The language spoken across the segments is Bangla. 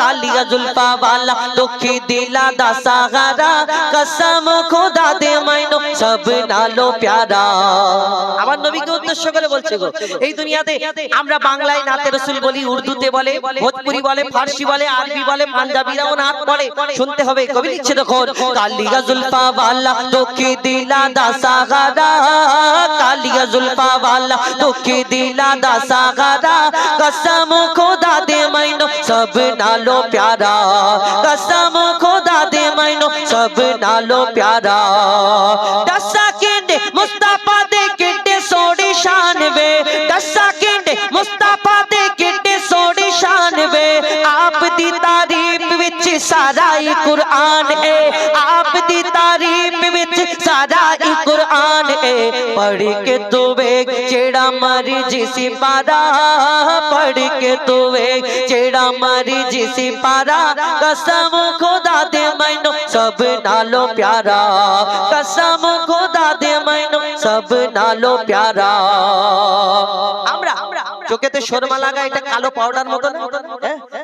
কালিয়া বালা দুঃখী দিলা দা সাহারা, কসম খোদা দে মাইনো সব নালো প্যারা। আমার নবীকে উদ্দেশ্য করে বলছে গো, এই দুনিয়াতে আমরা বাংলায় নাতে রসুল বলি, উর্দুতে বলে, ভোজপুরি বলে, ফার্সি বলে, আরবি বলে, পাঞ্জাবিরাও নাথ বলে শুনতে হবে, কবি লিখছে দেখো কালিয়া জুলপা বালা দুঃখী দিলা দা সাহারা কালিয়া জুলফা वाला দুঃখী দিলা দা সাহারা কসম খোদা দে মাইনো সব নালো প্যারা কসম খোদা দে মাইনো সব নালো প্যারা দসা কেন্ডে মুস্তাফা দে কেন্ডে সোড়ি শান বে দসਾ साराई कुरान ए आप दी तारीफ विच साराई कुरान ए पढ़ के तुवे चेड़ा मारी जिसी पारा पढ़ के तुवे चेड़ा मारी जिसी पारा कसम खुदा दे मैनो सब नालो प्यारा कसम खुदा दे मैनो सब नालो प्यारा আমরা চোখেতে শর্মা লাগা এটা কালো পাউডার মতন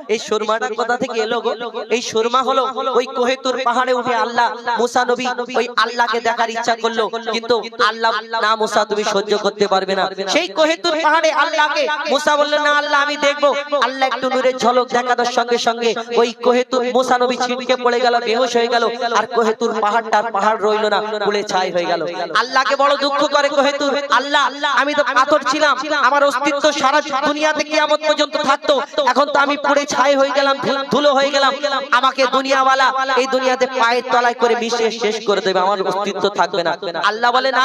এই সুরমাটার কথা থেকে এলো গো? এই সুরমা হলো ওই কোহেতুর পাহাড়ে উঠে আল্লাহ মুসা নবী ওই আল্লাহকে দেখার ইচ্ছা করল কিন্তু আল্লাহ না মুসা তুমি সহ্য করতে পারবে না। সেই কোহেতুর পাহাড়ে আল্লাহকে মুসা বললেন না আল্লাহ আমি দেখব। আল্লাহ একটু নূরের ঝলক দেখানোর সঙ্গে সঙ্গে ওই কোহেতুর মুসা নবী ছিটকে পড়ে গেল বেহুশ হয়ে গেল আর কোহেতুর পাহাড়টার পাহাড় রইল না পুড়ে ছাই হয়ে গেল। আল্লাহকে বড় দুঃখ করে কোহেতুর আল্লাহ আমি তো পাথর ছিলাম আমার অস্তিত্ব সারা দুনিয়াতে কিয়ামত পর্যন্ত থাকতো এখন তো আমি পুড়ে ছাই হয়ে গেলাম ধুলো হয়ে গেলাম। আমাকে দুনিয়াওয়ালা এই দুনিয়াতে পায়ের তলায় করে মিশিয়ে শেষ করে দেবে, আমার অস্তিত্ব থাকবে না। আল্লাহ বলে, না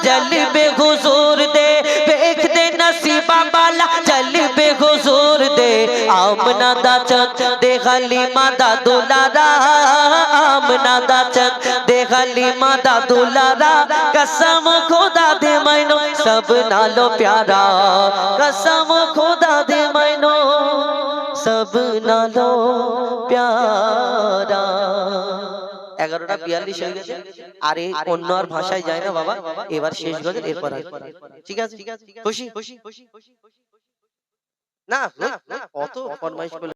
बाला जल बे हुजूर दे देख दे नसीबा बाला जल बे हुजूर दे आमना दा चंद दे हलीमा दा दुलारा आमना दा चंद दे हलीमा दा दुलारा कसम खुदा दे मैनो सब नालो प्यारा कसम खुदा दे मैनो सब नालो প্যারা এগারোটা বিয়াল্লিশ হয়ে গেছে। আর এই অন্য আর ভাষায় যায় না বাবা। এবার শেষ গজল এরপর ঠিক আছে? খুশি? খুশি খুশি না না অত ফরমাইশ